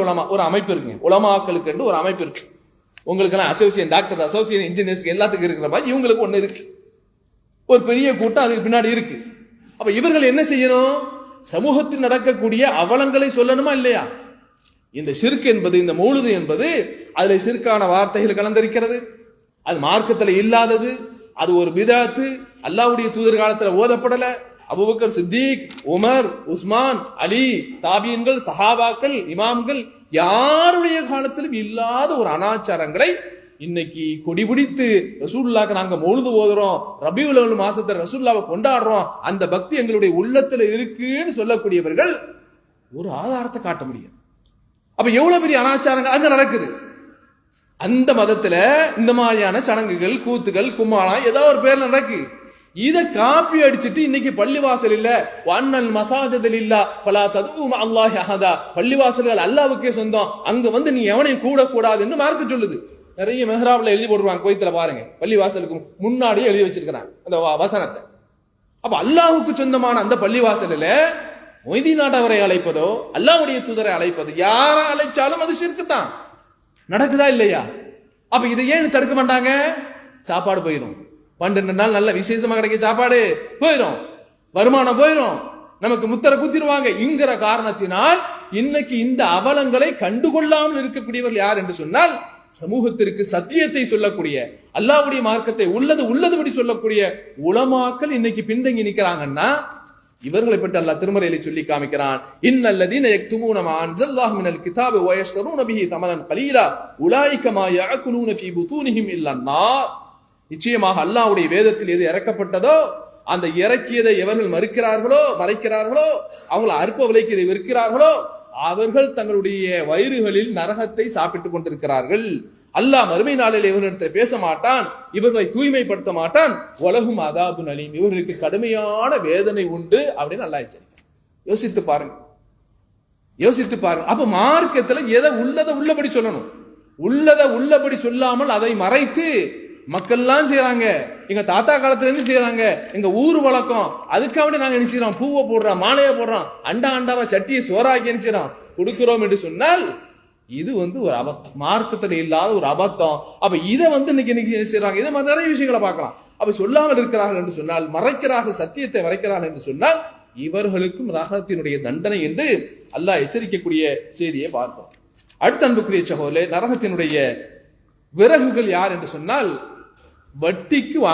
உலமா ஒரு அமைப்பு இருக்குங்க. உலமாக்களுக்கு என்று ஒரு அமைப்பு இருக்கு. உங்களுக்கெல்லாம் அசோசியேட் டாக்டர் அசோசியேட் இன்ஜினியர்ஸ்க்கு எல்லாத்துக்கும் இருக்கிற மாதிரி இவங்களுக்கு ஒன்று இருக்கு. ஒரு பெரிய கூட்டம் அதுக்கு பின்னாடி இருக்கு. அப்ப இவர்கள் என்ன செய்யணும்? சமூகத்தில் நடக்கக்கூடிய அவலங்களை சொல்லணுமா இல்லையா? இந்த சிறுக்கு என்பது இந்த மூழுது என்பது அதுல சிறுக்கான வார்த்தைகள் கலந்திருக்கிறது. அது மார்க்கத்துல இல்லாதது. அது ஒரு விதத்து அல்லாவுடைய தூதர் காலத்துல ஓதப்படலை. Abu Bakr Siddique Umar Uthman Ali தாபியன்கள் சஹாபாக்கள் இமாம்கள் யாருடைய காலத்திலும் இல்லாத ஒரு அனாச்சாரங்களை இன்னைக்கு கொடி பிடித்து ரசூல்லாக்கு நாங்க மொழுது ஓதுறோம் ரபியுல் அவல் மாசத்துல ரசூல்லாவை கொண்டாடுறோம் அந்த பக்தி எங்களுடைய உள்ளத்துல இருக்குன்னு சொல்லக்கூடியவர்கள் ஒரு ஆதாரத்தை காட்ட முடியும் அப்ப எவ்வளவு பெரிய அனாச்சாரங்கள் அங்க நடக்குது? அந்த மதத்துல இந்த மாதிரியான சடங்குகள் கூத்துகள் கும்மாளம் ஏதோ ஒரு பேர்ல நடக்கு. இதை காப்பி அடிச்சுட்டு இன்னைக்கு பள்ளிவாசல் இல்ல. வண்ணல் மசாஜதில் இல்ல. பலா ததுவும் அல்லாஹ் அஹதா. பள்ளிவாசல்கள் அல்லாவுக்கே சொந்தம். அங்க வந்து நீ எவனையும் கூட கூடாதுன்னு மார்க்க சொல்லுது. நிறைய மெஹராவில் எழுதி போடுவாங்க கோயத்தில் பாருங்க. பள்ளிவாசலுக்கு முன்னாடியே எழுதி வச்சிருக்கிறாங்க. அந்த வசனத்தை. அப்ப அல்லாஹுக்கு சொந்தமான அந்த பள்ளிவாசலில் மொய்தி நாட்டவரை அழைப்பதோ அல்லாவுடைய தூதரை அழைப்பதோ யார அழைச்சாலும் அது சிறுக்கு தான் நடக்குதா இல்லையா? அப்ப இதை ஏன் தடுக்க மாட்டாங்க? சாப்பாடு போயிடும் பன்னெண்டு நாள் நல்ல விசேஷமா கிடைக்க சாப்பாடு. போயிடும் வருமானம் போயிடும் நமக்கு முத்தரை குத்திடுவாங்க. இங்கிற காரணத்தினால் இன்னைக்கு இந்த அவலங்களை கண்டுகொள்ளாமல் இருக்கக்கூடியவர்கள் யார் என்று சொன்னால் சமூகத்திற்கு சத்தியத்தை சொல்லக்கூடிய அல்லாஹ்வுடைய மார்க்கத்தை உள்ளது உள்ளதுபடி சொல்லக்கூடிய உலமாக்கள் இன்னைக்கு பின்தங்கி நிக்கிறாங்கன்னா இவர்களை பற்றி அல்லாஹ் திருமறையில சொல்லி காமிக்கிறான். இன்னல்லதீன யக்துமூன மா அன்ஸல்லாஹு மினல் கிதாபி வ பிஹி தமனன் கலீலா உலாயிக மா யஅகுலூன ஃபீ புதூனிஹிம் இல்லா நிச்சயமாக அல்லாவுடைய வேதத்தில் எது இறக்கப்பட்டதோ அந்த இறக்கியதை எவர்கள் மறுக்கிறார்களோ மறைக்கிறார்களோ அவங்களை அற்ப விலைக்கு இதை விற்கிறார்களோ அவர்கள் தங்களுடைய வயிறுகளில் நரகத்தை சாப்பிட்டுக் கொண்டிருக்கிறார்கள். அல்லாஹ் மறுமை நாளில் இவர்களிடத்தை பேச மாட்டான் இவர்களை தூய்மைப்படுத்த மாட்டான். உலகும் அதாபு நலீம் இவர்களுக்கு கடுமையான வேதனை உண்டு அப்படின்னு நல்லா எச்சரிக்கிறான். யோசித்து பாருங்க. யோசித்து பாருங்க. அப்ப மார்க்கத்துல எதை உள்ளதை உள்ளபடி சொல்லணும். உள்ளதை உள்ளபடி சொல்லாமல் அதை மறைத்து மக்கள்லாம் செய்கிறாங்க எங்க தாத்தா காலத்துல இருந்து எங்கள் எங்க ஊர் வழக்கம். அதுக்காக நாங்க என்ன செய்யறோம் பூவை போடுறோம் மாலையை போடுறோம். அண்டா அண்டாவா சட்டியை சோறாக்கி என்ன கொடுக்குறோம் கொடுக்கிறோம் என்று சொன்னால் இது வந்து ஒரு அபத்தம் மார்க்கத்தில் இல்லாத ஒரு அபத்தம். அப்ப இதை வந்து இன்னைக்கு இன்னைக்கு என்ன இதை மாதிரி நிறைய விஷயங்களை பார்க்கலாம். அப்ப சொல்லாமல் இருக்கிறார்கள் என்று சொன்னால் மறைக்கிறார்கள் சத்தியத்தை மறைக்கிறார்கள் என்று சொன்னால் இவர்களுக்கும் நரகத்தினுடைய தண்டனை என்று அல்லாஹ் எச்சரிக்கக்கூடிய செய்தியை பார்ப்போம். அடுத்த அன்புக்குரிய சகோதரே நரகத்தினுடைய விறகுகள் யார் என்று சொன்னால் வட்டிக்கு